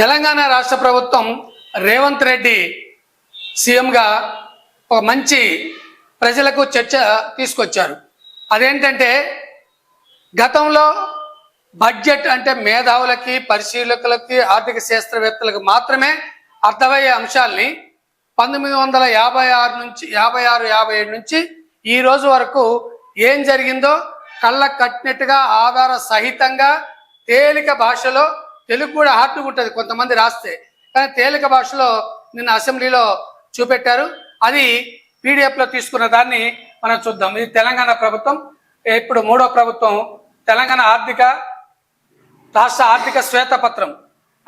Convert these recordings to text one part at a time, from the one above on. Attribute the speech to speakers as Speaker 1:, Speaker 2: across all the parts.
Speaker 1: తెలంగాణ రాష్ట్ర ప్రభుత్వం రేవంత్ రెడ్డి సీఎంగా ఒక మంచి ప్రజలకు చర్చ తీసుకొచ్చారు. అదేంటంటే గతంలో బడ్జెట్ అంటే మేధావులకి పరిశీలకులకి ఆర్థిక శాస్త్రవేత్తలకు మాత్రమే అర్థమయ్యే అంశాల్ని పంతొమ్మిది వందల యాభై ఆరు నుంచి యాభై ఆరు యాభై ఏడు నుంచి ఈ రోజు వరకు ఏం జరిగిందో కళ్ళకు కట్టినట్టుగా ఆధార సహితంగా తేలిక భాషలో తెలుగు కూడా హార్ట్ ఉంటుంది కొంతమంది రాస్తే. కానీ తేలిక భాషలో నిన్న అసెంబ్లీలో చూపెట్టారు. అది పీడిఎఫ్లో తీసుకున్న దాన్ని మనం చూద్దాం. ఇది తెలంగాణ ప్రభుత్వం. ఇప్పుడు మూడో ప్రభుత్వం. తెలంగాణ ఆర్థిక రాష్ట్ర ఆర్థిక శ్వేతపత్రం.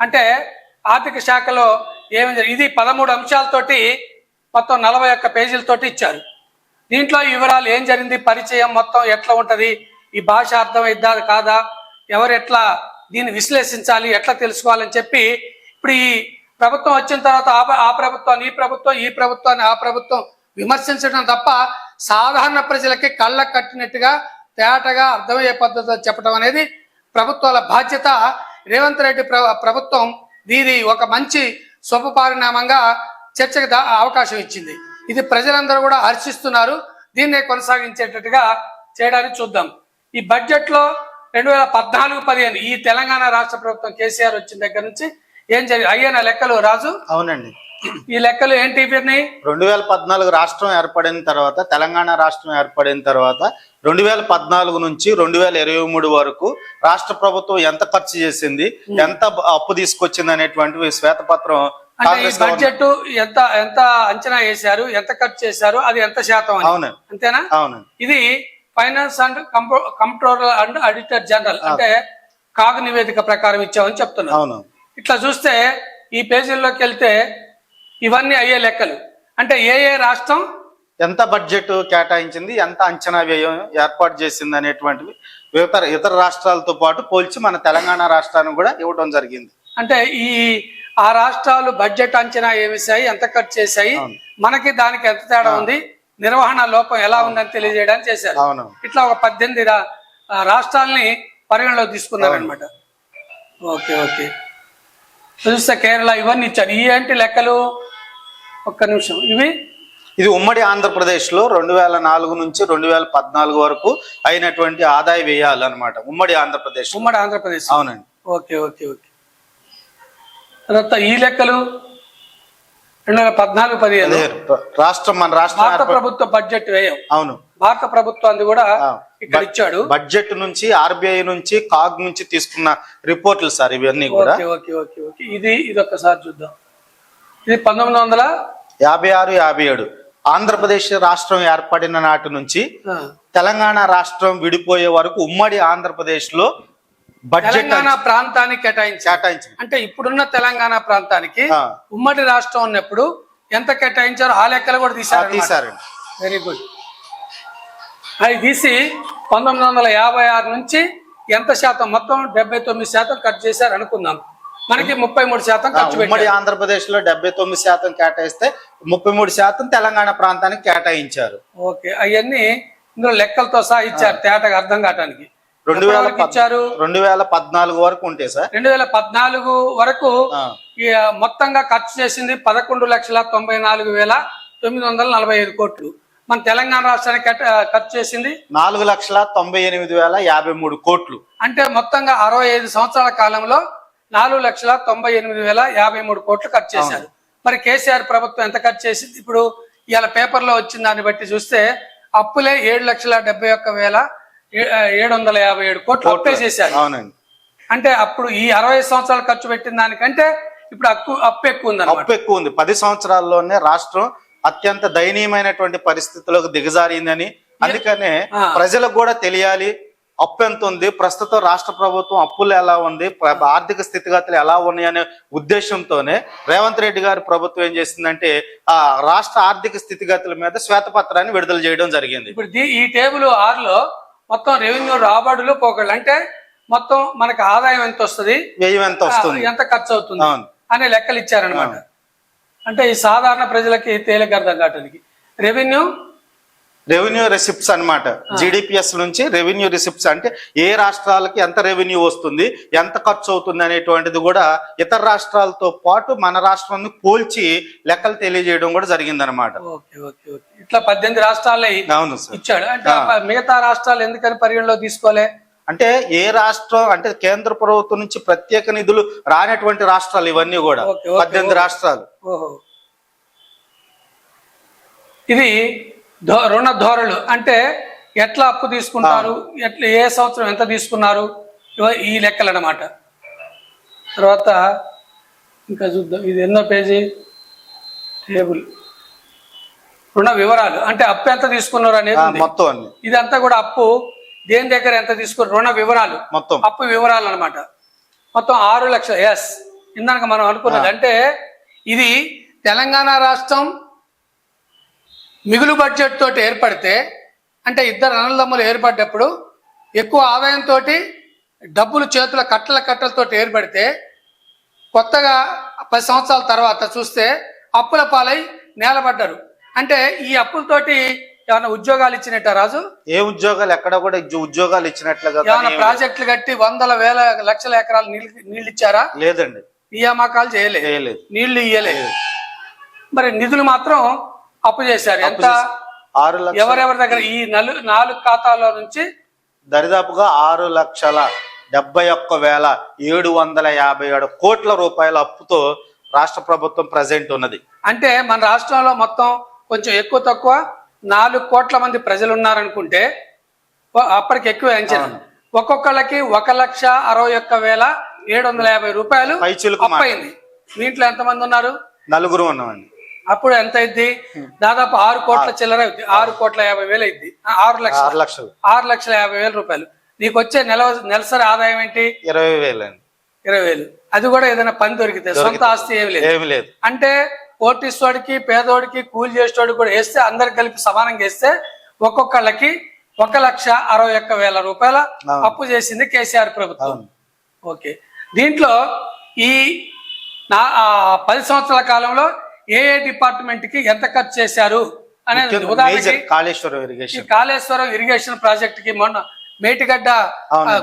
Speaker 1: అంటే ఆర్థిక శాఖలో ఏమి ఇది పదమూడు అంశాలతోటి మొత్తం నలభై ఒక్క పేజీలతోటి ఇచ్చారు. దీంట్లో వివరాలు ఏం జరిగింది? పరిచయం మొత్తం ఎట్లా ఉంటుంది? ఈ భాష అర్థమైద్దా? కాదా? ఎవరు ఎట్లా దీన్ని విశ్లేషించాలి ఎట్లా తెలుసుకోవాలని చెప్పి ఇప్పుడు ఈ ప్రభుత్వం వచ్చిన తర్వాత ఆ ప్రభుత్వాన్ని ఈ ప్రభుత్వం ఈ ప్రభుత్వాన్ని ఆ ప్రభుత్వం విమర్శించడం తప్ప సాధారణ ప్రజలకి కళ్ళ కట్టినట్టుగా తేటగా అర్థమయ్యే పద్ధతిలో చెప్పడం అనేది ప్రభుత్వాల బాధ్యత. రేవంత్ రెడ్డి ప్ర- ప్రభుత్వం దీని ఒక మంచి శుభ పరిణామంగా చర్చకు అవకాశం ఇచ్చింది. ఇది ప్రజలందరూ కూడా హర్షిస్తున్నారు. దీన్నే కొనసాగించేటట్టుగా చేయడానికి చూద్దాం. ఈ బడ్జెట్లో రెండు వేల పద్నాలుగు పదిహేను ఈ తెలంగాణ రాష్ట్ర ప్రభుత్వం కేసీఆర్ వచ్చిన దగ్గర నుంచి ఏం జరిగి అయ్యేనా లెక్కలు రాజు?
Speaker 2: అవునండి.
Speaker 1: ఈ లెక్కలు ఏంటి ఇవన్నీ
Speaker 2: రెండు వేల పద్నాలుగు రాష్ట్రం ఏర్పడిన తర్వాత తెలంగాణ రాష్ట్రం ఏర్పడిన తర్వాత రెండు వేల పద్నాలుగు నుంచి రెండు వేల ఇరవై మూడు వరకు రాష్ట్ర ప్రభుత్వం ఎంత ఖర్చు చేసింది ఎంత అప్పు తీసుకొచ్చింది అనేటువంటి శ్వేతపత్రం
Speaker 1: బడ్జెట్ ఎంత ఎంత అంచనా వేశారు ఎంత ఖర్చు చేశారు అది ఎంత శాతం
Speaker 2: అవును.
Speaker 1: అంతేనా?
Speaker 2: అవునండి
Speaker 1: ఇది finance and controller and auditor general అంటే కాగు నివేదిక ప్రకారం ఇచ్చామని చెప్తున్నారు.
Speaker 2: అవును.
Speaker 1: ఇట్లా చూస్తే ఈ పేజీల్లోకి వెళ్తే ఇవన్నీ అయ్యే లెక్కలు. అంటే ఏ ఏ రాష్ట్రం
Speaker 2: ఎంత బడ్జెట్ కేటాయించింది ఎంత అంచనా వ్యయం ఏర్పాటు చేసింది అనేటువంటివి ఇతర ఇతర రాష్ట్రాలతో పాటు పోల్చి మన తెలంగాణ రాష్ట్రానికి కూడా ఇవ్వడం జరిగింది.
Speaker 1: అంటే ఈ ఆ రాష్ట్రాలు బడ్జెట్ అంచనా ఏమిసాయి ఎంత ఖర్చు చేశాయి. మనకి దానికి ఎంత తేడా ఉంది నిర్వహణ లోపం ఎలా ఉందని తెలియజేయడానికి చేశారు.
Speaker 2: అవును.
Speaker 1: ఇట్లా ఒక పద్దెనిమిది రాష్ట్రాలని పరిగణలో తీసుకున్నారనమాట ఓకే ఓకే. చూస్తే కేరళ ఇవన్నీ ఇచ్చారు. ఈ ఏంటి లెక్కలు? ఒక్క నిమిషం. ఇవి?
Speaker 2: ఇది ఉమ్మడి ఆంధ్రప్రదేశ్లో రెండు వేల నాలుగు నుంచి రెండు వేల పద్నాలుగు వరకు అయినటువంటి ఆదాయ వ్యయాలు అనమాట ఉమ్మడి ఆంధ్రప్రదేశ్
Speaker 1: ఉమ్మడి ఆంధ్రప్రదేశ్
Speaker 2: అవునండి.
Speaker 1: Okay okay okay. తర్వాత ఈ లెక్కలు? రెండు వేల పద్నాలుగు పదిహేను.
Speaker 2: రాష్ట్రం మన రాష్ట్రం
Speaker 1: భారత ప్రభుత్వ బడ్జెట్ వ్యయం.
Speaker 2: అవును.
Speaker 1: భారత ప్రభుత్వాన్ని కూడా ఇక్కడ ఇచ్చాడు.
Speaker 2: బడ్జెట్ నుంచి ఆర్బీఐ నుంచి కాగ్ నుంచి తీసుకున్న రిపోర్ట్లు సార్ ఇవన్నీ కూడా.
Speaker 1: Okay okay okay okay. ఇది ఇది ఒక్కసారి చూద్దాం. ఇది పంతొమ్మిది వందల
Speaker 2: యాభై ఆరు యాభై ఏడు. ఆంధ్రప్రదేశ్ రాష్ట్రం ఏర్పడిన నాటి నుంచి తెలంగాణ రాష్ట్రం విడిపోయే వరకు ఉమ్మడి ఆంధ్రప్రదేశ్లో
Speaker 1: తెలంగాణ ప్రాంతానికి కేటాయించారు.
Speaker 2: కేటాయించింది
Speaker 1: అంటే ఇప్పుడున్న తెలంగాణ ప్రాంతానికి. ఉమ్మడి రాష్ట్రం ఉన్నప్పుడు ఎంత కేటాయించారో ఆ లెక్కలు కూడా
Speaker 2: ఆ,
Speaker 1: తీశారు.
Speaker 2: తీశారండి
Speaker 1: వెరీ గుడ్ అది తీసి పంతొమ్మిది వందల యాభై ఆరు నుంచి ఎంత శాతం? మొత్తం డెబ్బై తొమ్మిది శాతం ఖర్చు చేశారు అనుకుందాం. మనకి ముప్పై మూడు శాతం ఖర్చు
Speaker 2: ఉమ్మడి ఆంధ్రప్రదేశ్లో డెబ్బై తొమ్మిది శాతం కేటాయిస్తే ముప్పై మూడు శాతం తెలంగాణ ప్రాంతానికి కేటాయించారు.
Speaker 1: ఓకే. అవన్నీ ఇందులో లెక్కలతో సహా ఇచ్చారు తేటగా అర్థం కావటానికి.
Speaker 2: రెండు వేల
Speaker 1: ఇచ్చారు
Speaker 2: రెండు వేల పద్నాలుగు వరకు ఉంటాయి సార్.
Speaker 1: రెండు వేల పద్నాలుగు వరకు మొత్తంగా ఖర్చు చేసింది పదకొండు లక్షల తొంభై నాలుగు వేల తొమ్మిది వందల నలభై ఐదు కోట్లు. మన తెలంగాణ రాష్ట్రానికి ఖర్చు చేసింది?
Speaker 2: నాలుగు లక్షల తొంభై ఎనిమిది వేల యాభై మూడు కోట్లు.
Speaker 1: అంటే మొత్తంగా అరవై ఐదు సంవత్సరాల కాలంలో నాలుగు లక్షల తొంభై ఎనిమిది వేల యాభై మూడు కోట్లు ఖర్చు చేశారు. మరి కేసీఆర్ ప్రభుత్వం ఎంత ఖర్చు చేసింది? ఇప్పుడు ఇవాళ పేపర్లో వచ్చిన దాన్ని బట్టి చూస్తే అప్పులే ఏడు లక్షల డెబ్బై ఒక్క వేల ఏడు వందల యాభై ఏడు కోట్లు అప్పే చేశారు.
Speaker 2: అవునండి.
Speaker 1: అంటే అప్పుడు ఈ అరవై సంవత్సరాలు ఖర్చు పెట్టిన దానికంటే ఇప్పుడు అప్పు అప్పు ఎక్కువ ఉందన్నమాట
Speaker 2: అప్పు ఎక్కువ ఉంది పది సంవత్సరాల్లోనే రాష్ట్రం అత్యంత దయనీయమైనటువంటి పరిస్థితులకు దిగజారిందని అందుకనే. ప్రజలకు కూడా తెలియాలి అప్పు ఎంత ఉంది? ప్రస్తుతం రాష్ట్ర ప్రభుత్వం అప్పులు ఎలా ఉంది? ఆర్థిక స్థితిగతులు ఎలా ఉన్నాయి అనే ఉద్దేశంతోనే రేవంత్ రెడ్డి గారి ప్రభుత్వం ఏం చేసిందంటే ఆ రాష్ట్ర ఆర్థిక స్థితిగతుల మీద శ్వేతపత్రాన్ని విడుదల చేయడం జరిగింది.
Speaker 1: ఇప్పుడు ఈ టేబుల్ ఆరులో మొత్తం రెవెన్యూ రాబడులు పోకళ్ళు అంటే మొత్తం మనకి ఆదాయం ఎంత వస్తుంది?
Speaker 2: వ్యయం ఎంత వస్తుంది?
Speaker 1: ఎంత ఖర్చు అవుతుంది. అనే లెక్కలు ఇచ్చారనమాట అంటే ఈ సాధారణ ప్రజలకి తేలిక అర్థం కావటానికి. రెవెన్యూ
Speaker 2: రెవెన్యూ రిసిప్ట్స్ అన్నమాట. జీడిపిఎస్ నుంచి రెవెన్యూ రిసిప్ట్స్ అంటే ఏ రాష్ట్రాలకి ఎంత రెవెన్యూ వస్తుంది ఎంత ఖర్చు అవుతుంది అనేటువంటిది కూడా ఇతర రాష్ట్రాలతో పాటు మన రాష్ట్రాన్ని పోల్చి లెక్కలు తెలియజేయడం కూడా జరిగిందనమాట
Speaker 1: ఓకే ఓకే ఇట్లా పద్దెనిమిది రాష్ట్రాల్లో
Speaker 2: అవును
Speaker 1: ఇచ్చాడు. అంటే మిగతా రాష్ట్రాలు ఎందుకని పరిగణలో తీసుకోలే?
Speaker 2: అంటే ఏ రాష్ట్రం అంటే కేంద్ర ప్రభుత్వం నుంచి ప్రత్యేక నిధులు రానటువంటి రాష్ట్రాలు ఇవన్నీ కూడా. పద్దెనిమిది రాష్ట్రాలు.
Speaker 1: ఇది ధో- రుణ ధోరణులు. అంటే ఎట్లా అప్పు తీసుకుంటారు? ఎట్లా ఏ సంవత్సరం ఎంత తీసుకున్నారు? ఈ లెక్కలు అన్నమాట తర్వాత ఇంకా చూద్దాం. ఇది ఎన్నో పేజీ? టేబుల్. రుణ వివరాలు. అంటే అప్పు ఎంత తీసుకున్నారు అనేది.
Speaker 2: మొత్తం
Speaker 1: ఇదంతా కూడా అప్పు. దేని దగ్గర ఎంత తీసుకున్నారు? రుణ వివరాలు.
Speaker 2: మొత్తం.
Speaker 1: అప్పు వివరాలు అన్నమాట మొత్తం ఆరు లక్షలు. ఎస్. ఇందాక మనం అనుకున్నది అంటే ఇది తెలంగాణ రాష్ట్రం మిగులు బడ్జెట్ తోటి ఏర్పడితే అంటే ఇద్దరు అన్నదమ్ములు ఏర్పడ్డప్పుడు ఎక్కువ ఆదాయంతో డబ్బులు చేతుల కట్టల కట్టలతో ఏర్పడితే కొత్తగా పది సంవత్సరాల తర్వాత చూస్తే అప్పుల పాలై నేలబడ్డారు. అంటే ఈ అప్పులతోటి ఏమైనా ఉద్యోగాలు ఇచ్చినట్ట రాజు?
Speaker 2: ఏ ఉద్యోగాలు? ఎక్కడ కూడా ఉద్యోగాలు ఇచ్చినట్లుగా
Speaker 1: ఏమైనా
Speaker 2: ఏమీ
Speaker 1: ప్రాజెక్టులు కట్టి వందల వేల లక్షల ఎకరాలు నీళ్ళు ఇచ్చారా?
Speaker 2: లేదండి.
Speaker 1: నియామకాలు చేయలే.
Speaker 2: చేయలేదు.
Speaker 1: నీళ్ళు ఇయ్యలే. మరి నిధులు మాత్రం అప్పు చేశారు. ఎంత?
Speaker 2: ఆరు
Speaker 1: ఎవరెవరి దగ్గర? ఈ నలు నాలుగు ఖాతాల్లో నుంచి
Speaker 2: దరిదాపుగా ఆరు లక్షల డెబ్బై ఒక్క వేల ఏడు వందల యాభై ఏడు కోట్ల రూపాయల అప్పుతో రాష్ట్ర ప్రభుత్వం ప్రజెంట్ ఉన్నది.
Speaker 1: అంటే మన రాష్ట్రంలో మొత్తం కొంచెం ఎక్కువ తక్కువ నాలుగు కోట్ల మంది ప్రజలు ఉన్నారనుకుంటే అప్పటికి ఎక్కువ అంచనా ఒక్కొక్కళ్ళకి ఒక లక్ష అరవై ఒక్క వేల ఏడు వందల యాభై రూపాయలు మీ ఇంట్లో ఎంతమంది ఉన్నారు?
Speaker 2: నలుగురు ఉన్నామండి.
Speaker 1: అప్పుడు ఎంత అయింది? దాదాపు ఆరు కోట్ల చిల్లర అవుద్ది. ఆరు కోట్ల యాభై వేలు అయింది. ఆరు లక్షలు.
Speaker 2: ఆరు లక్షలు.
Speaker 1: ఆరు లక్షల యాభై వేల రూపాయలు. నీకు వచ్చే నెల నెలసరి ఆదాయం ఏంటి?
Speaker 2: ఇరవై వేలండి
Speaker 1: ఇరవై వేలు. అది కూడా ఏదైనా పని దొరికితే సొంత ఆస్తి ఏమి లేదు.
Speaker 2: ఏమి లేదు.
Speaker 1: అంటే కోటీశ్వడికి పేదోడికి కూలి చేసేవాడికి కూడా వేస్తే అందరికి కలిపి సమానంగా వేస్తే ఒక్కొక్కళ్ళకి ఒక లక్ష అరవై ఒక్క వేల రూపాయల. అప్పు చేసింది కేసీఆర్ ప్రభుత్వం. ఓకే. దీంట్లో ఈ నా పది సంవత్సరాల కాలంలో ఏ ఏ డిపార్ట్మెంట్కి ఎంత ఖర్చు చేశారు అనేది ఉంది. ఉదాహరణకి
Speaker 2: major Kaleshwaram irrigation
Speaker 1: Kaleshwaram irrigation ప్రాజెక్ట్కి మొన్న మేటిగడ్డ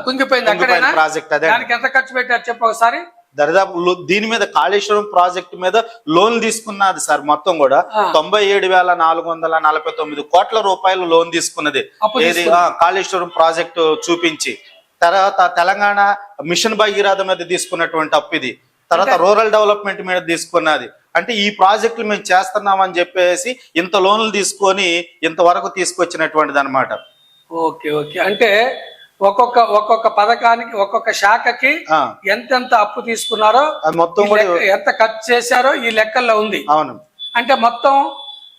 Speaker 1: కుంగిపోయింది అక్కడైనా?
Speaker 2: ప్రాజెక్ట్ అదే
Speaker 1: దానికి ఎంత ఖర్చు పెట్టారు చెప్పు ఒకసారి?
Speaker 2: దరిదాపు దీని మీద కాళేశ్వరం ప్రాజెక్ట్ మీద లోన్ తీసుకున్నది సార్ మొత్తం కూడా. తొంభై ఏడు వేల నాలుగు వందల నలభై తొమ్మిది కోట్ల రూపాయలు లోన్ తీసుకున్నది. ఏది? కాళేశ్వరం ప్రాజెక్టు చూపించి. తర్వాత తెలంగాణ మిషన్ భగీరథ మీద తీసుకున్నటువంటి అప్పు ఇది. తర్వాత రూరల్ డెవలప్మెంట్ మీద తీసుకున్నది. అంటే ఈ ప్రాజెక్టులు మేము చేస్తున్నామని చెప్పేసి ఇంత లోన్లు తీసుకొని ఇంతవరకు తీసుకొచ్చినటువంటిది అనమాట
Speaker 1: ఓకే ఓకే. అంటే ఒక్కొక్క ఒక్కొక్క పథకానికి ఒక్కొక్క శాఖకి ఎంతెంత అప్పు తీసుకున్నారో
Speaker 2: మొత్తం
Speaker 1: ఎంత ఖర్చు చేశారో ఈ లెక్కల్లో ఉంది.
Speaker 2: అవును.
Speaker 1: అంటే మొత్తం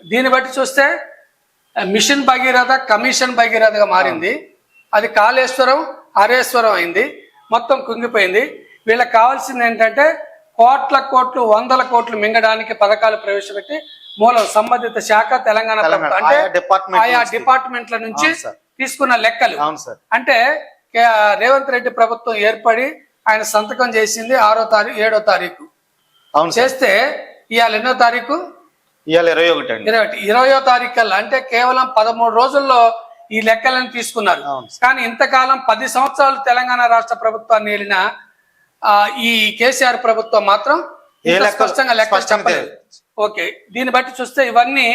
Speaker 1: దీన్ని బట్టి చూస్తే మిషన్ భగీరథ కమిషన్ భగీరథగా మారింది. అది కాళేశ్వరం హరేశ్వరం అయింది. మొత్తం కుంగిపోయింది. వీళ్ళకి కావాల్సింది ఏంటంటే కోట్ల కోట్లు వందల కోట్లు మింగడానికి పథకాలు ప్రవేశపెట్టి మూలం సంబంధిత శాఖ తెలంగాణ అంటే
Speaker 2: ఆయా.
Speaker 1: డిపార్ట్మెంట్ల నుంచి. తీసుకున్న లెక్కలు
Speaker 2: అవును సార్
Speaker 1: అంటే రేవంత్ రెడ్డి ప్రభుత్వం ఏర్పడి ఆయన సంతకం చేసింది ఆరో తారీఖు ఏడో తారీఖు
Speaker 2: అవును
Speaker 1: చేస్తే ఇవాళ ఎన్నో తారీఖు
Speaker 2: ఇవాళ ఇరవై ఒకటి అండి
Speaker 1: ఇరవై. ఇరవయో తారీఖు కల్లా అంటే కేవలం పదమూడు రోజుల్లో ఈ లెక్కలను తీసుకున్నారు. కానీ ఇంతకాలం పది సంవత్సరాలు తెలంగాణ రాష్ట్ర ప్రభుత్వాన్ని వెళ్ళిన ఈ కేసీఆర్ ప్రభుత్వం మాత్రం స్పష్టంగా లెక్క చెప్పలేదు. ఓకే దీన్ని బట్టి చూస్తే ఇవన్నీ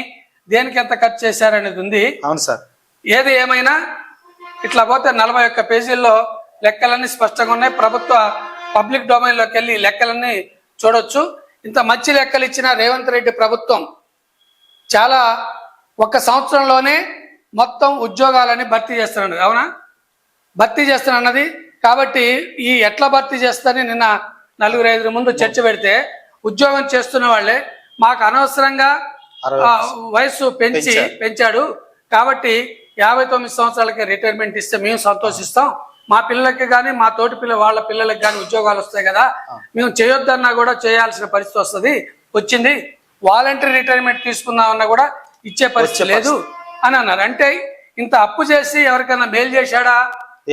Speaker 1: దేనికి ఎంత ఖర్చు చేశారనేది ఉంది.
Speaker 2: అవును సార్.
Speaker 1: ఏది ఏమైనా ఇట్లా పోతే నలభై ఒక్క పేజీల్లో లెక్కలన్నీ స్పష్టంగా ఉన్నాయి. ప్రభుత్వ పబ్లిక్ డొమైన్లోకి వెళ్ళి లెక్కలన్నీ చూడొచ్చు. ఇంత మంచి లెక్కలు ఇచ్చిన రేవంత్ రెడ్డి ప్రభుత్వం చాలా ఒక్క సంవత్సరంలోనే మొత్తం ఉద్యోగాలని భర్తీ చేస్తున్నాడు అవునా? భర్తీ చేస్తున్నది కాబట్టి ఈ ఎట్లా భర్తీ చేస్తారని నిన్న నలుగురు ఐదుగురు ముందు చర్చ పెడితే ఉద్యోగం చేస్తున్న వాళ్ళే మాకు అనవసరంగా
Speaker 2: అరవై
Speaker 1: ఆ, వయసు పెంచి. పెంచాడు. కాబట్టి యాభై తొమ్మిది సంవత్సరాలకి రిటైర్మెంట్ ఇస్తే మేము సంతోషిస్తాం. మా పిల్లలకి కానీ మా తోటి పిల్ల వాళ్ళ పిల్లలకి కానీ ఉద్యోగాలు వస్తాయి కదా మేము చేయొద్దన్నా కూడా చేయాల్సిన పరిస్థితి వస్తుంది. వచ్చింది. వాలంటరీ రిటైర్మెంట్ తీసుకుందామన్నా కూడా ఇచ్చే పరిస్థితి లేదు అని అన్నారు. అంటే ఇంత అప్పు చేసి ఎవరికైనా మేలు చేశాడా?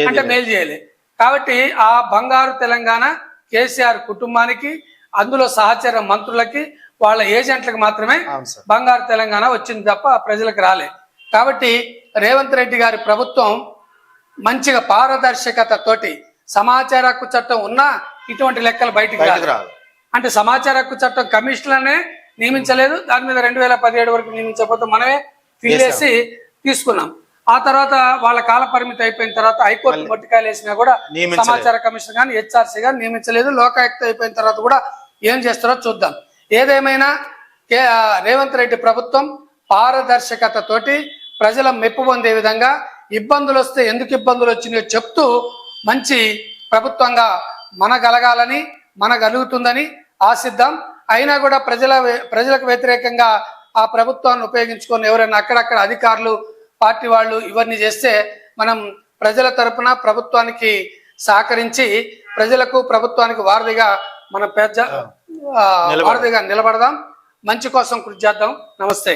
Speaker 1: అంటే. మేలు చేయలే. కాబట్టి ఆ బంగారు తెలంగాణ కేసీఆర్ కుటుంబానికి అందులో సహచర మంత్రులకి వాళ్ళ ఏజెంట్లకు మాత్రమే బంగారు తెలంగాణ వచ్చింది తప్ప ప్రజలకు రాలే. కాబట్టి రేవంత్ రెడ్డి గారి ప్రభుత్వం మంచిగా పారదర్శకత తోటి సమాచార హక్కు చట్టం ఉన్నా ఇటువంటి లెక్కలు బయటికి రాదు అంటే సమాచార హక్కు చట్టం కమిషనర్నే నియమించలేదు. దాని మీద రెండు వేల పదిహేడు వరకు నియమించకపోతే మనమే ఫిల్. చేసి తీసుకున్నాం. ఆ తర్వాత వాళ్ళ కాల పరిమితి అయిపోయిన తర్వాత హైకోర్టు మొట్టికాయలు వేసినా కూడా. సమాచార కమిషన్ కానీ హెచ్ఆర్సీ కానీ నియమించలేదు. లోకాయుక్త అయిపోయిన తర్వాత కూడా ఏం చేస్తారో చూద్దాం. ఏదేమైనా రేవంత్ రెడ్డి ప్రభుత్వం పారదర్శకత తోటి ప్రజల మెప్పు పొందే విధంగా ఇబ్బందులు వస్తే ఎందుకు ఇబ్బందులు వచ్చినాయో చెప్తూ మంచి ప్రభుత్వంగా మనగలగాలని మనగలుగుతుందని ఆశిద్దాం. అయినా కూడా ప్రజల ప్రజలకు వ్యతిరేకంగా ఆ ప్రభుత్వాన్ని ఉపయోగించుకొని ఎవరైనా అక్కడక్కడ అధికారులు పార్టీ వాళ్ళు ఇవన్నీ చేస్తే మనం ప్రజల తరపున ప్రభుత్వానికి సహకరించి ప్రజలకు ప్రభుత్వానికి వారధిగా మన పెద్ద. వారధిగా నిలబడదాం. మంచి కోసం కృషి చేద్దాం. నమస్తే.